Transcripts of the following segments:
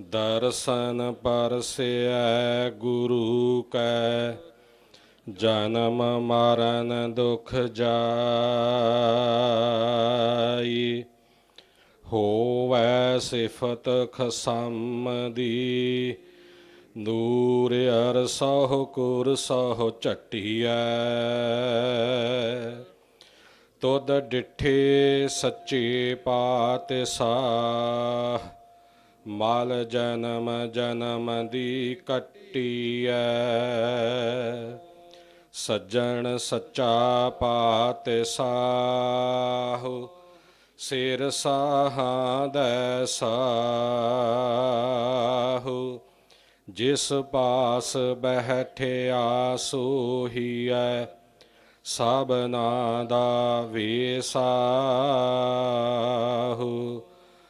ਦਰਸ਼ਨ ਪਰਸਿਐ ਗੁਰੂ ਕੈ, ਜਨਮ ਮਰਨ ਦੁਖ ਜਾਈ। ਹੋਵੈ ਸਿਫਤ ਖਸਮ ਦੀ ਦੂਰ ਅਰ ਸਹੁ ਕੁਰ ਸਹੁ ਝਟੀਐ। ਤੁਧ ਡਿਠੇ ਸੱਚੇ ਪਾਤਸ਼ਾਹ ਮਲ ਜਨਮ ਜਨਮ ਦੀ ਕੱਟੀਐ। ਸੱਜਣ ਸੱਚਾ ਪਾਤਸ਼ਾਹ, ਸਿਰ ਸਾਹਾਂ ਦੈ ਸਾਹੁ। ਜਿਸ ਪਾਸ ਬਹਿਠਿਆ ਸੋਹੀਐ, ਸਭਨਾ ਦਾ ਵੇਸਾਹੁ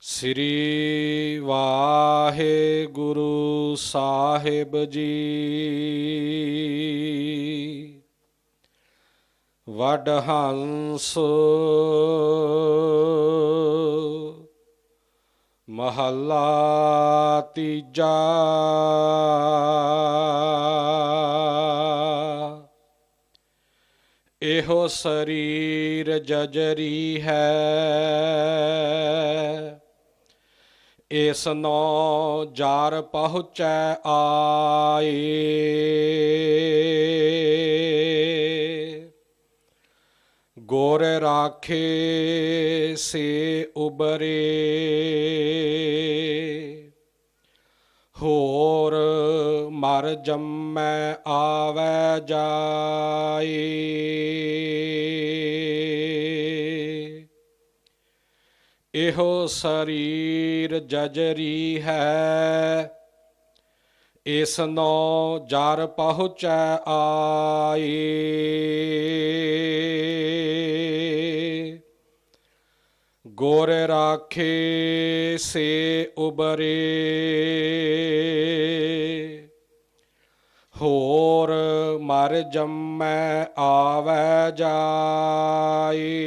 ਸ੍ਰੀ ਵਾਹਿਗੁਰੂ ਸਾਹਿਬ ਜੀ। ਵਡ ਹੰਸ ਮਹੱਲਾ ਤੀਜਾ। ਇਹੋ ਸਰੀਰ ਜਜਰੀ ਹੈ। ਇਸ ਨੋ ਜਾਰ ਪਹੁੰਚੈ ਆਏ। ਗੋਰ ਰਾਖੇ ਸੇ ਉਬਰੇ। ਹੋਰ ਮਰ ਜੰਮੈ ਆਵੈ ਜਾਏ। ਇਹੋ ਸਰੀਰ ਜਜਰੀ ਹੈ। ਇਸ ਨੋ ਜਰ ਪਹੁੰਚੈ ਆਏ। ਗੋਰ ਰਾਖੇ ਸੇ ਉਬਰੇ। ਹੋਰ ਮਰ ਜੰਮੈ ਆਵੈ ਜਾਈ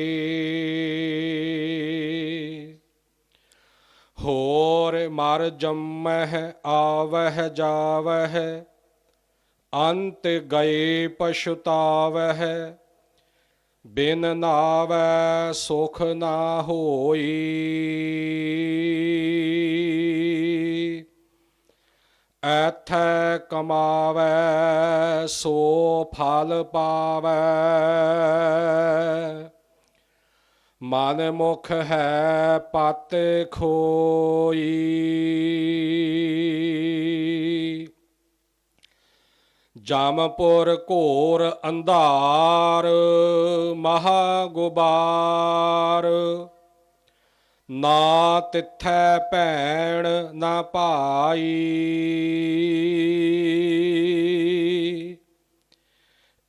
ਹੋਰ ਮਰ ਜੰਮਹਿ, ਆਵਹਿ, ਜਾਵਹਿ, ਅੰਤ ਗਏ ਪਛੁਤਾਵਹਿ ਬਿਨ ਨਾਵੈ ਸੁਖ ਨਾ ਹੋਈ। ਐਥੈ ਕਮਾਵੈ, ਸੋ ਫਲ ਪਾਵੈ। ਮਨ ਮੁਖ ਹੈ ਪਤ ਖੋਈ। ਜਾਮਪੁਰ ਘੋਰ ਅੰਧਾਰ ਮਹਾ ਗੁਬਾਰ। ਨਾ ਤਿੱਥੈ ਭੈਣ ਨਾ ਭਾਈ।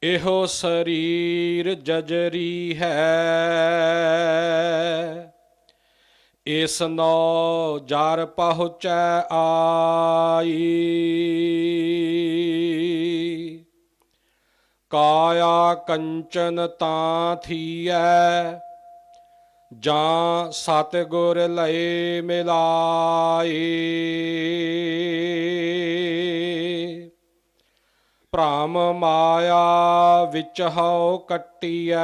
ਇਹੋ ਸਰੀਰ ਜਜਰੀ ਹੈ। ਇਸ ਨੋ ਜਰ ਪਹੁੰਚੈ ਆਈ। ਕਾਇਆ ਕੰਚਨ ਤਾਂ ਥੀਐ, ਜਾਂ ਸਤਿਗੁਰ ਲਏ ਮਿਲਾਈ ਭ੍ਰਮ ਮਾਇਆ ਵਿੱਚ ਹਉ ਕੱਟੀਐ।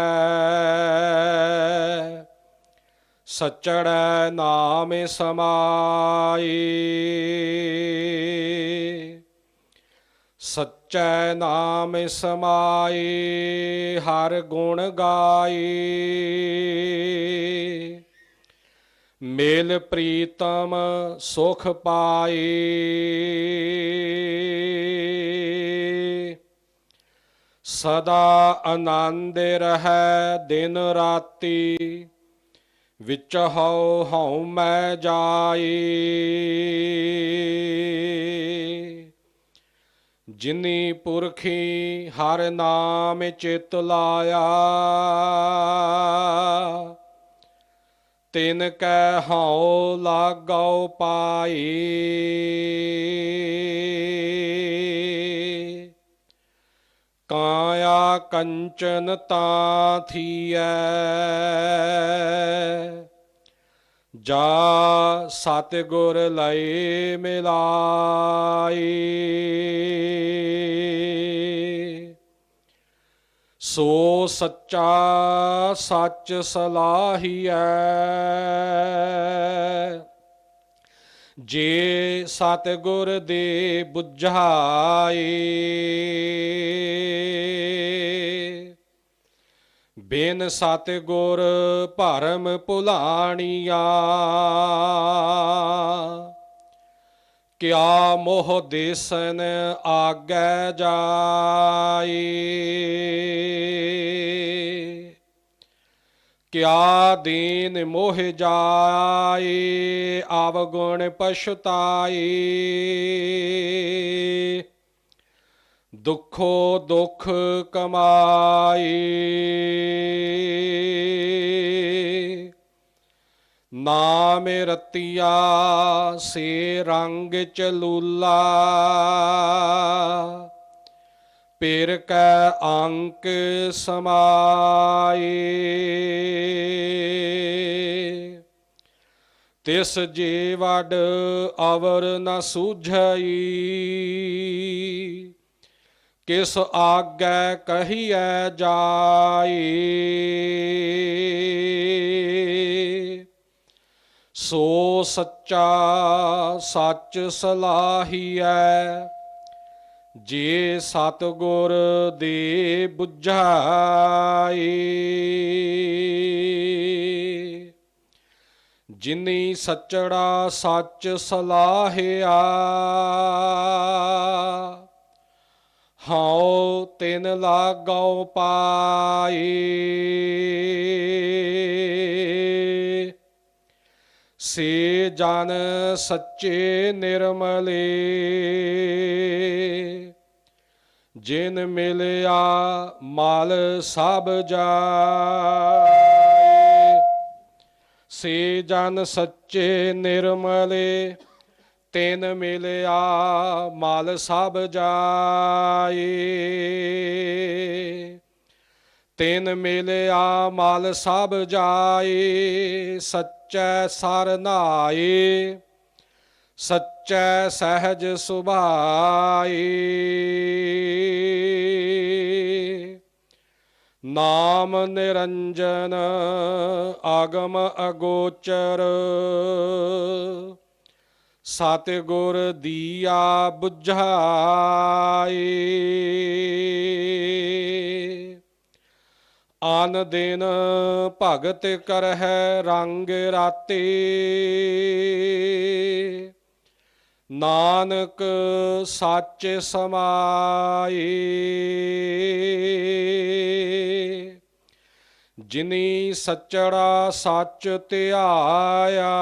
ਸਚੜੈ ਨਾਮ ਸਮਾਈ। ਸਚੈ ਨਾਮ ਸਮਾਈ, ਹਰ ਗੁਣ ਗਾਈ। ਮੇਲ ਪ੍ਰੀਤਮ ਸੁਖ ਪਾਈ। ਸਦਾ ਆਨੰਦ ਰਹੈ ਦਿਨ ਰਾਤੀ, ਵਿੱਚ ਹਉ ਹਉ ਮੈਂ ਜਾਈ। ਜਿਨੀ ਪੁਰਖੀ ਹਰ ਨਾਮ ਚਿਤ ਲਾਇਆ, ਤਿਨ ਕੈ ਹਉ ਲਾਗਉ ਪਾਈ। ਕਾਇਆ ਕੰਚਨ ਤਾਂ ਥੀਐ। ਜਾ ਸਤਿਗੁਰ ਲਏ ਮਿਲਾਈ ਸੋ ਸੱਚਾ ਸੱਚ ਸਲਾਹੀਐ। ਜੇ ਸਤਿਗੁਰ ਦੇ 부ਝਾਈ ਬਿਨ ਸਤਿਗੁਰ ਭਰਮ ਭੁਲਾਣੀਆਂ ਕਿਆ ਮੋਹ ਦੇਸਨ ਆਗੈ ਜਾਏ। ਕਿਆ ਦੀਨ ਮੋਹ ਜਾਏ ਆਵਗੁਣ ਪਛਤਾਏ। ਦੁਖੋ ਦੁਖ ਕਮਾਏ। ਨਾਮ ਰਤੀਆ ਸੇ ਰੰਗ ਚਲੂਲਾ। ਪੇਰ ਕੈ ਅੰਕ ਸਮਾਏ। ਤਿਸ ਜੀ ਅਵਰ ਨ ਸੂਝਈ, ਕਿਸ ਆਗੈ ਕਹੀਐ ਜਾਈ ਸੋ ਸੱਚਾ ਸੱਚ ਸਲਾਹੀਐ ਜੇ ਸਤਗੁਰ ਦੇ 부ਝਾਈ ਜਿਨੀ ਸੱਚੜਾ ਸੱਚ ਸਲਾਹਿਆ ਹਉ ਤਿਨ ਲਾਗਉ ਪਾਈ। ਸੇ ਜਨ ਸੱਚੇ ਨਿਰਮਲੇ, ਜਿਨ ਮਿਲਿਆ ਮਲ ਸਭ ਜਾਏ। ਸੇ ਜਨ ਸੱਚੇ ਨਿਰਮਲੇ, ਤਿਨ ਮਿਲਿਆ ਮਾਲ ਸਭ ਜਾਏ। ਤਿਨ ਮਿਲਿਆ ਮਾਲ ਸਭ ਜਾਏ, ਸੱਚ ਸਰ ਨਾਏ ਸੱਚੈ ਸਹਿਜ ਸੁਭਾਈ। ਨਾਮ ਨਿਰੰਜਨ ਆਗਮ ਅਗੋਚਰ। ਸਤਿਗੁਰ ਦੀਆ 부ਝਾਈ ਆਨ ਦਿਨ ਭਗਤ ਕਰਹਿ ਰੰਗ ਰਾਤੀ। ਨਾਨਕ ਸੱਚ ਸਮਾਈ। ਜਿਨੀ ਸੱਚੜਾ ਸੱਚ ਧਿਆਇਆ।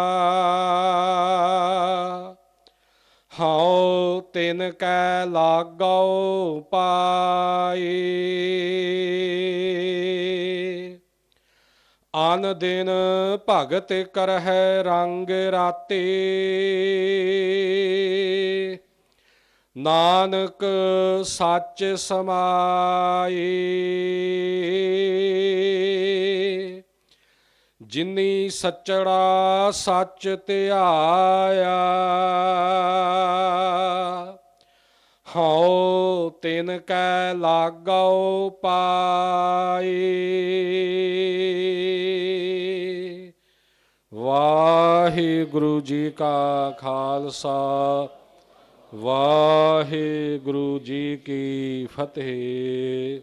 ਹਉ ਤਿਨ ਕੈ ਲਾਗਉ ਪਾਈ। ਆਨ ਦਿਨ ਭਗਤ ਕਰਹਿ ਰੰਗ ਰਾਤੇ। ਨਾਨਕ ਸੱਚ ਸਮਾਈ ਜਿਨੀ ਸੱਚੜਾ ਸੱਚ ਧਿਆਇਆ। ਹਉ ਤਿਨ ਕੈ ਲਾਗਉ ਪਾਈ ਵਾਹਿਗੁਰੂ ਜੀ ਕਾ ਖਾਲਸਾ ਵਾਹਿਗੁਰੂ ਜੀ ਕੀ ਫਤਿਹ।